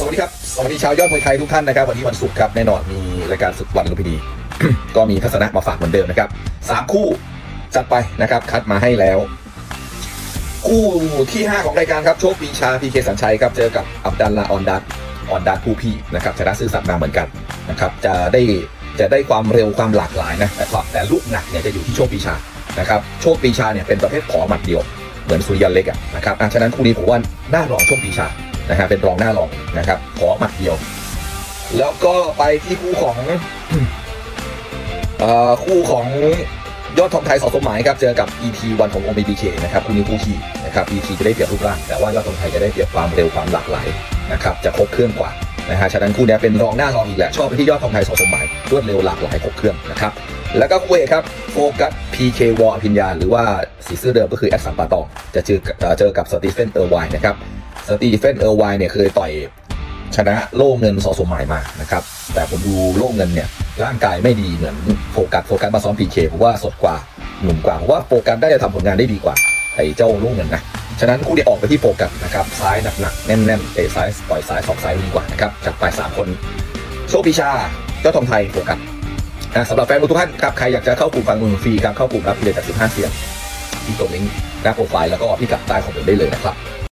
สวัสดีครับสวัสดีชาวยอดมวยไทยทุกท่านนะครับ วันนี้วันศุกร์ครับแน่นอนมีรายการศึกวันลุมพินี ก็มีทัศนะมาฝากเหมือนเดิมนะครับสามคู่จัดไปนะครับ คัดมาให้แล้ว คู่ที่ 5 ของรายการครับโชคปีชาพีเคสัญชัยครับเจอกับอับดัลลาออนดัตออนดัตผู้พี่นะครับชนะซื่อสัตย์มาเหมือนกันนะครับ จะได้จะได้ความเร็วความหลากหลายนะแต่ความแต่ลูกหนักเนี่ยจะอยู่ที่โชคปีชานะครับโชคปีชาเนี่ยเป็นประเภทขอหมัดเดียวเหมือนสุริยันเล็กอะนะครับอะฉะนั้นคู่นี้ผมว่าน้ารองโชคปีชา นะฮะเป็นรองหน้ารองนะครับ ขอหมัดเดียว แล้วก็ไปที่คู่ของอ่อคู่ของยอดทองไทยสอสมหมายครับเจอกับ EP วันของวง BBK นะครับคู่นี้คู่ขี่นะครับ EP จะได้เปรียบรูปร่างแต่ว่ายอดทองไทยจะได้เปรียบความเร็วความหลากหลายนะครับจะครบเครื่องกว่านะฮะฉะนั้นคู่นี้เป็นรองหน้ารองอีกแหละชอบไปที่ยอดทองไทยสอสมหมายรวดเร็วหลากหลายครบเครื่องนะครับแล้วก็คู่เอกครับโฟกัส PK วออภิญญาหรือว่าสีเสื้อเดิมก็คือแอดสัมปาตองจะเจอเจอกับสตีเฟนเออร์ไวน์นะครับ สตีเฟนเออร์ไวเนี่ยเคยต่อยชนะโล่เงินสอสมหมายมานะครับ แต่ผมดูโล่เงินเนี่ยร่างกายไม่ดีเหมือนโฟกัสโฟกัสมาซ้อมพีเคผมว่าสดกว่าหนุ่มกว่าผมว่าโฟกัสได้จะทำผลงานได้ดีกว่าไอ้เจ้าโล่เงินนะฉะนั้นคู่นี้ออกไปที่โฟกัสนะครับซ้ายหนักๆแน่นๆเตะซ้ายต่อยซ้ายสองซ้ายดีกว่านะครับจัดไปสามคนโชคพิชาเจ้าทองไทยโฟกัสอะสำหรับแฟนมวยทุกท่านครับใครอยากจะเข้ากลุ่มฟังมือฟรีครับเข้ากลุ่มรับเรียนจาก15เสียงที่ตรงลิงก์หน้าโปรไฟล์แล้วก็พิกัดใต้ของผมได้เลยนะครับ